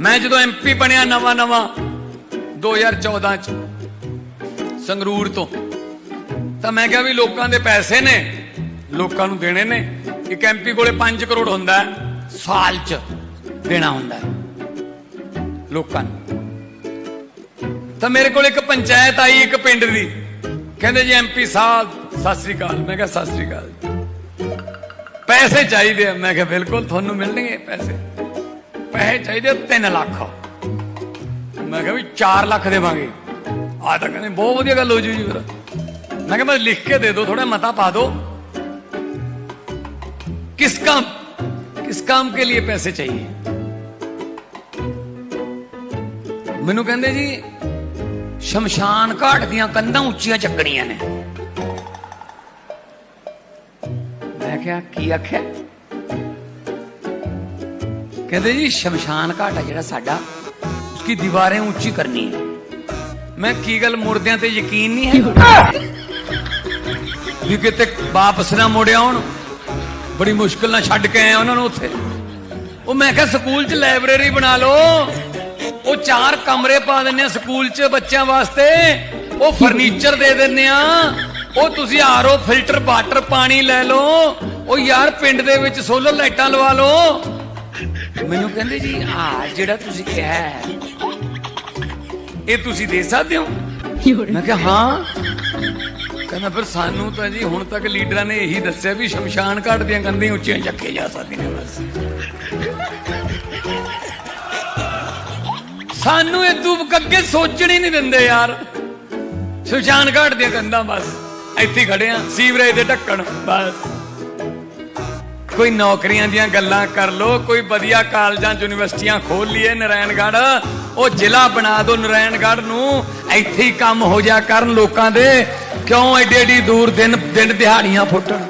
ਮੈਂ ਜਦੋਂ ਐਮਪੀ ਬਣਿਆ ਨਵਾਂ ਨਵਾਂ 2014 ਚ, ਸੰਗਰੂਰ ਤੋਂ, ਤਾਂ ਮੈਂ ਕਿਹਾ ਵੀ ਲੋਕਾਂ ਦੇ ਪੈਸੇ ਨੇ, ਲੋਕਾਂ ਨੂੰ ਦੇਣੇ ਨੇ। ਇੱਕ ਐਮਪੀ ਕੋਲੇ 5 ਕਰੋੜ ਹੁੰਦਾ ਸਾਲ ਚ ਦੇਣਾ ਹੁੰਦਾ ਲੋਕਾਂ ਨੂੰ। ਤਾਂ ਮੇਰੇ ਕੋਲ ਇੱਕ ਪੰਚਾਇਤ ਆਈ ਇੱਕ ਪਿੰਡ ਦੀ, ਕਹਿੰਦੇ ਜੀ ਐਮਪੀ ਸਾਹਿਬ, ਸਤਿ ਸ੍ਰੀ ਅਕਾਲ। ਮੈਂ ਕਿਹਾ, ਸਤਿ ਸ੍ਰੀ ਅਕਾਲ ਪੈਸੇ ਚਾਹੀਦੇ ਆ। ਮੈਂ ਕਿਹਾ, ਬਿਲਕੁਲ, ਤੁਹਾਨੂੰ ਮਿਲਣਗੇ ਪੈਸੇ। ਪੈਸੇ ਚਾਹੀਦੇ 3 ਲੱਖ ਮੈਂ ਕਿਹਾ ਵੀ 4 ਲੱਖ ਦੇਵਾਂਗੇ ਆ ਤਾਂ ਕਹਿੰਦੇ ਬਹੁਤ ਵਧੀਆ ਗੱਲ ਹੋ ਜੂ ਜੀ ਫਿਰ ਮੈਂ ਕਿਹਾ ਮੈਂ ਲਿਖ ਕੇ ਦੇ ਦੋ ਥੋੜਾ ਮਤਾ ਪਾ ਦੋ किस काम किस काम के लिए पैसे चाहिए ਮੈਨੂੰ ਕਹਿੰਦੇ ਜੀ ਸ਼ਮਸ਼ਾਨ ਘਾਟ ਦੀਆਂ ਕੰਧਾਂ ਉੱਚੀਆਂ ਚੱਕਣੀਆਂ ਨੇ ਮੈਂ ਕਿਹਾ ਕੀ ਆਖਿਆ ਕਹਿੰਦੇ ਜੀ, ਸ਼ਮਸ਼ਾਨ ਘਾਟ ਆ ਜਿਹੜਾ ਸਾਡਾ ਉਸकी ਦੀਵਾरें ਉੱਚੀ ਕਰਨੀ ਹੈ। ਮੈਂ ਕੀ ਗੱਲ ਮੁਰਦਿਆਂ ਤੇ ਯਕੀਨ ਨਹੀਂ ਹੈ? ਵੀ ਕਿਤੇ ਵਾਪਸ ਨਾ ਮੁੜਿਆ ਹੁਣ ਬੜੀ ਮੁਸ਼ਕਲ ਨਾਲ ਛੱਡ ਕੇ ਆਏ ਉਹਨਾਂ ਨੂੰ ਉੱਥੇ। ਉਹ ਮੈਂ ਕਿਹਾ, ਸਕੂਲ 'ਚ ਲਾਇਬ੍ਰੇਰੀ ਬਣਾ ਲਓ। ਉਹ ਚਾਰ ਕਮਰੇ ਪਾ ਦਿੰਨੇ ਆ ਸਕੂਲ 'ਚ ਬੱਚਿਆਂ ਵਾਸਤੇ। ਉਹ ਫਰਨੀਚਰ ਦੇ ਦਿੰਨੇ ਆ। ਉਹ ਤੁਸੀਂ ਆਰਓ ਫਿਲਟਰ ਵਾਟਰ ਪਾਣੀ ਲੈ ਲਓ। ਉਹ ਯਾਰ ਪਿੰਡ ਦੇ ਵਿੱਚ ਸੋਲਰ ਲਾਈਟਾਂ ਲਵਾ ਲਓ। ਮੈਨੂੰ ਕਹਿੰਦੇ ਜੀ ਆ ਜਿਹੜਾ ਤੁਸੀਂ ਕਿਹਾ ਹੈ, ਇਹ ਤੁਸੀਂ ਦੇ ਸਕਦੇ ਹੋ? ਮੈਂ ਕਿਹਾ ਹਾਂ। ਕਹਿੰਦਾ ਫਿਰ ਸਾਨੂੰ ਤਾਂ ਜੀ ਹੁਣ ਤੱਕ ਲੀਡਰਾਂ ਨੇ ਇਹੀ ਦੱਸਿਆ ਵੀ ਸ਼ਮਸ਼ਾਨ ਘਾਟ ਦੀਆਂ ਕੰਧਾਂ ਉੱਚੀਆਂ ਚੱਕੇ ਜਾ ਸਕਦੀਆਂ ਨੇ ਬਸ। ਸਾਨੂੰ ਇਹ ਤੂੰ ਅੱਗੇ ਸੋਚਣ ਹੀ ਨਹੀਂ ਦਿੰਦੇ ਯਾਰ। ਸ਼ਮਸ਼ਾਨ ਘਾਟ ਦੀਆਂ ਕੰਧਾਂ ਬਸ। ਇੱਥੇ ਖੜੇ ਆ ਸੀਵਰੇਜ ਦੇ ਢੱਕਣ ਬਸ। ਕੋਈ ਨੌਕਰੀਆਂ ਦੀਆਂ ਗੱਲਾਂ ਕਰ ਲੋ, ਕੋਈ ਵਧੀਆ ਕਾਲਜਾਂ, ਯੂਨੀਵਰਸਿਟੀਆਂ ਖੋਲ ਲਈਏ ਨਾਰਾਇਣਗੜ੍ਹ। ਉਹ ਜ਼ਿਲ੍ਹਾ ਬਣਾ ਦਿਓ ਨਾਰਾਇਣਗੜ੍ਹ ਨੂੰ, ਇੱਥੇ ਹੀ ਕੰਮ ਹੋ ਜਾ ਕਰਨ ਲੋਕਾਂ ਦੇ। ਕਿਉਂ ਐਡੀ ਐਡੀ ਦੂਰ ਦਿਨ ਦਿਨ ਦਿਹਾੜੀਆਂ ਫੁੱਟਣ?